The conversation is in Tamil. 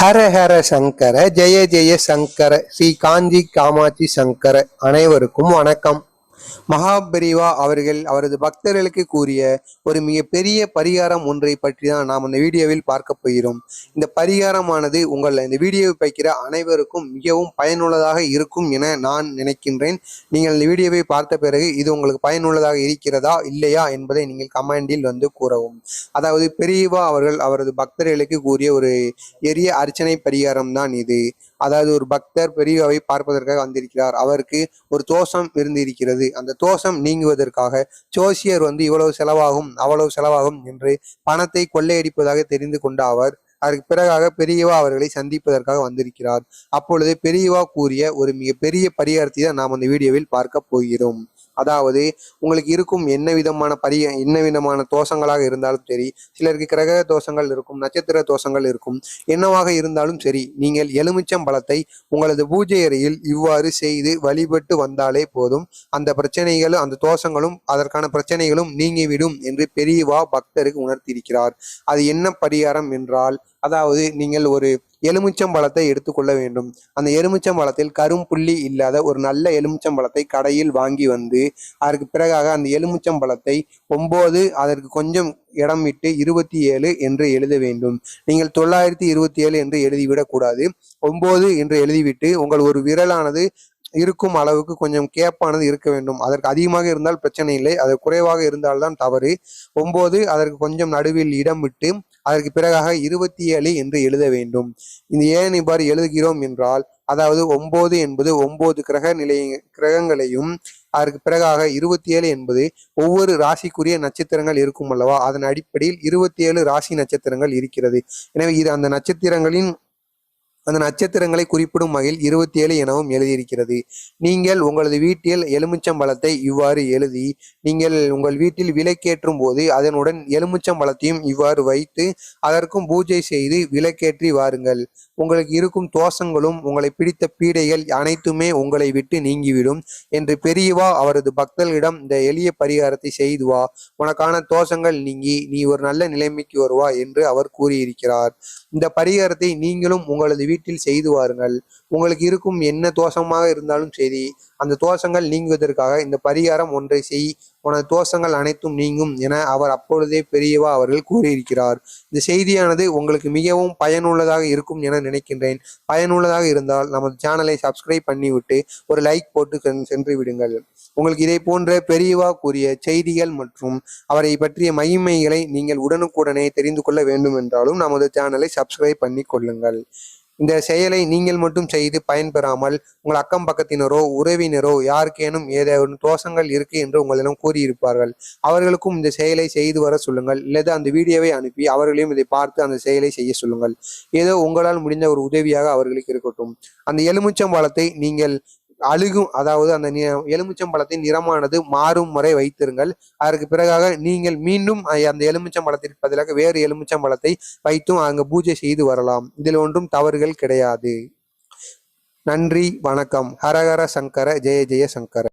ஹர ஹர சங்கர ஜெய ஜெய சங்கர ஸ்ரீ காஞ்சி காமாட்சி சங்கர அனைவருக்கும் வணக்கம். மகாபெரிவா அவர்கள் அவரது பக்தர்களுக்கு கூறிய ஒரு மிகப்பெரிய பரிகாரம் ஒன்றை பற்றி தான் நாம் இந்த வீடியோவில் பார்க்க போகிறோம். இந்த பரிகாரமானது உங்கள் இந்த வீடியோவை பார்க்கிற அனைவருக்கும் மிகவும் பயனுள்ளதாக இருக்கும் என நான் நினைக்கின்றேன். நீங்கள் இந்த வீடியோவை பார்த்த பிறகு இது உங்களுக்கு பயனுள்ளதாக இருக்கிறதா இல்லையா என்பதை நீங்கள் கமெண்டில் வந்து கூறவும். அதாவது பெரியவா அவர்கள் அவரது பக்தர்களுக்கு கூறிய ஒரு எரிய அர்ச்சனை பரிகாரம் தான் இது. அதாவது ஒரு பக்தர் பெரியவாவை பார்ப்பதற்காக வந்திருக்கிறார். அவருக்கு ஒரு தோஷம் இருந்திருக்கிறது. அந்த தோஷம் நீங்குவதற்காக ஜோசியர் வந்து இவ்வளவு செலவாகும் அவ்வளவு செலவாகும் என்று பணத்தை கொள்ளையடிப்பதாக தெரிந்து கொண்ட அவர் அதற்கு பிறகாக பெரியவா அவர்களை சந்திப்பதற்காக வந்திருக்கிறார். அப்பொழுது பெரியவா கூறிய ஒரு மிக பெரிய பரிகாரத்தை தான் நாம் அந்த வீடியோவில் பார்க்க போகிறோம். அதாவது உங்களுக்கு இருக்கும் என்ன விதமான பரிய என்ன விதமான தோஷங்களாக இருந்தாலும் சரி சிலருக்கு கிரக தோஷங்கள் இருக்கும் நட்சத்திர தோஷங்கள் இருக்கும் என்னவாக இருந்தாலும் சரி நீங்கள் எலுமிச்சம் பழத்தை உங்களது பூஜை அறையில் இவ்வாறு செய்து வழிபட்டு வந்தாலே போதும். அந்த பிரச்சனைகளும் அந்த தோஷங்களும் அதற்கான பிரச்சனைகளும் நீங்கிவிடும் என்று பெரியவா பக்தருக்கு உணர்த்தியிருக்கிறார். அது என்ன பரிகாரம் என்றால் அதாவது நீங்கள் ஒரு எலுமிச்சம் பழத்தை எடுத்துக்கொள்ள வேண்டும். அந்த எலுமிச்சம் பழத்தில் கரும்புள்ளி இல்லாத ஒரு நல்ல எலுமிச்சம் பழத்தை கடையில் வாங்கி வந்து அதற்கு பிறகாக அந்த எலுமிச்சம் பழத்தை அதற்கு கொஞ்சம் இடம் விட்டு இருபத்தி ஏழு என்று எழுத வேண்டும். நீங்கள் தொள்ளாயிரத்தி இருபத்தி ஏழு என்று எழுதிவிடக்கூடாது ஒம்பது என்று எழுதிவிட்டு உங்கள் ஒரு விரலானது இருக்கும் அளவுக்கு கொஞ்சம் கேப்பானது இருக்க வேண்டும். அதற்கு அதிகமாக இருந்தால் பிரச்சனை இல்லை. அது குறைவாக இருந்தால்தான் தவறு. ஒன்பது அதற்கு கொஞ்சம் நடுவில் இடம் விட்டு அதற்கு பிறகாக இருபத்தி ஏழு என்று எழுத வேண்டும். இது ஏன் இவ்வாறு எழுதுகிறோம் என்றால் அதாவது ஒன்பது என்பது ஒன்பது கிரக நிலைய கிரகங்களையும் அதற்கு பிறகாக இருபத்தி ஏழு என்பது ஒவ்வொரு ராசிக்குரிய நட்சத்திரங்கள் இருக்கும் அல்லவா? அதன் அடிப்படையில் இருபத்தி ஏழு ராசி நட்சத்திரங்கள் இருக்கிறது. எனவே இது அந்த நட்சத்திரங்களின் அந்த நட்சத்திரங்களை குறிப்பிடும் வகையில் இருபத்தி ஏழு எனவும் எழுதியிருக்கிறது. நீங்கள் உங்களது வீட்டில் எலுமிச்சம்பழத்தை இவ்வாறு எழுதி நீங்கள் உங்கள் வீட்டில் விளக்கேற்றும் போது அதனுடன் எலுமிச்சம்பழத்தையும் இவ்வாறு வைத்து அதற்கும் பூஜை செய்து விளக்கேற்றி வாருங்கள். உங்களுக்கு இருக்கும் தோஷங்களும் உங்களை பிடித்த பீடைகள் அனைத்துமே உங்களை விட்டு நீங்கிவிடும் என்று பெரியவா அவரது பக்தர்களிடம் இந்த எளிய பரிகாரத்தை செய்து வா. உனக்கான தோஷங்கள் நீங்கி நீ ஒரு நல்ல நிலைமைக்கு வருவா என்று அவர் கூறியிருக்கிறார். இந்த பரிகாரத்தை நீங்களும் உங்களது வீட்டில் செய்து வாருங்கள். உங்களுக்கு இருக்கும் என்ன தோஷமாக இருந்தாலும் சரி அந்த தோஷங்கள் நீங்குவதற்காக இந்த பரிகாரம் ஒன்றை செய். உனது தோஷங்கள் அனைத்தும் நீங்கும் என அவர் அப்பொழுதே பெரியவா அவர்கள் கூறியிருக்கிறார். இந்த செய்தியானது உங்களுக்கு மிகவும் பயனுள்ளதாக இருக்கும் என நினைக்கின்றேன். பயனுள்ளதாக இருந்தால் நமது சேனலை சப்ஸ்கிரைப் பண்ணிவிட்டு ஒரு லைக் போட்டு சென்- சென்று விடுங்கள். உங்களுக்கு இதை போன்ற பெரியவா கூறிய செய்திகள் மற்றும் அவரை பற்றிய மகிமைகளை நீங்கள் உடனுக்குடனே தெரிந்து கொள்ள வேண்டும் என்றாலும் நமது சேனலை சப்ஸ்கிரைப் பண்ணி கொள்ளுங்கள். இந்த செயலை நீங்கள் மட்டும் செய்து பயன்பெறாமல் உங்கள் அக்கம் பக்கத்தினரோ உறவினரோ யாருக்கேனும் ஏதேனும் தோஷங்கள் இருக்கு என்று உங்களிடம் கூறியிருப்பார்கள். அவர்களுக்கும் இந்த செயலை செய்து வர சொல்லுங்கள். இல்லது அந்த வீடியோவை அனுப்பி அவர்களையும் இதை பார்த்து அந்த செயலை செய்ய சொல்லுங்கள். ஏதோ உங்களால் முடிந்த ஒரு உதவியாக அவர்களுக்கு இருக்கட்டும். அந்த எலுமிச்சம் பழத்தை நீங்கள் அழுகும். அதாவது அந்த நி- எலுமிச்சம்பழத்தின் நிறமானது மாறும் முறை வைத்திருங்கள். அதற்கு பிறகாக நீங்கள் மீண்டும் அந்த எலுமிச்சம்பழத்திற்கு பதிலாக வேறு எலுமிச்சம்பழத்தை வைத்தும் அங்கு பூஜை செய்து வரலாம். இதில் ஒன்றும் தவறுகள் கிடையாது. நன்றி வணக்கம். ஹரஹர சங்கர ஜெய ஜெய சங்கர.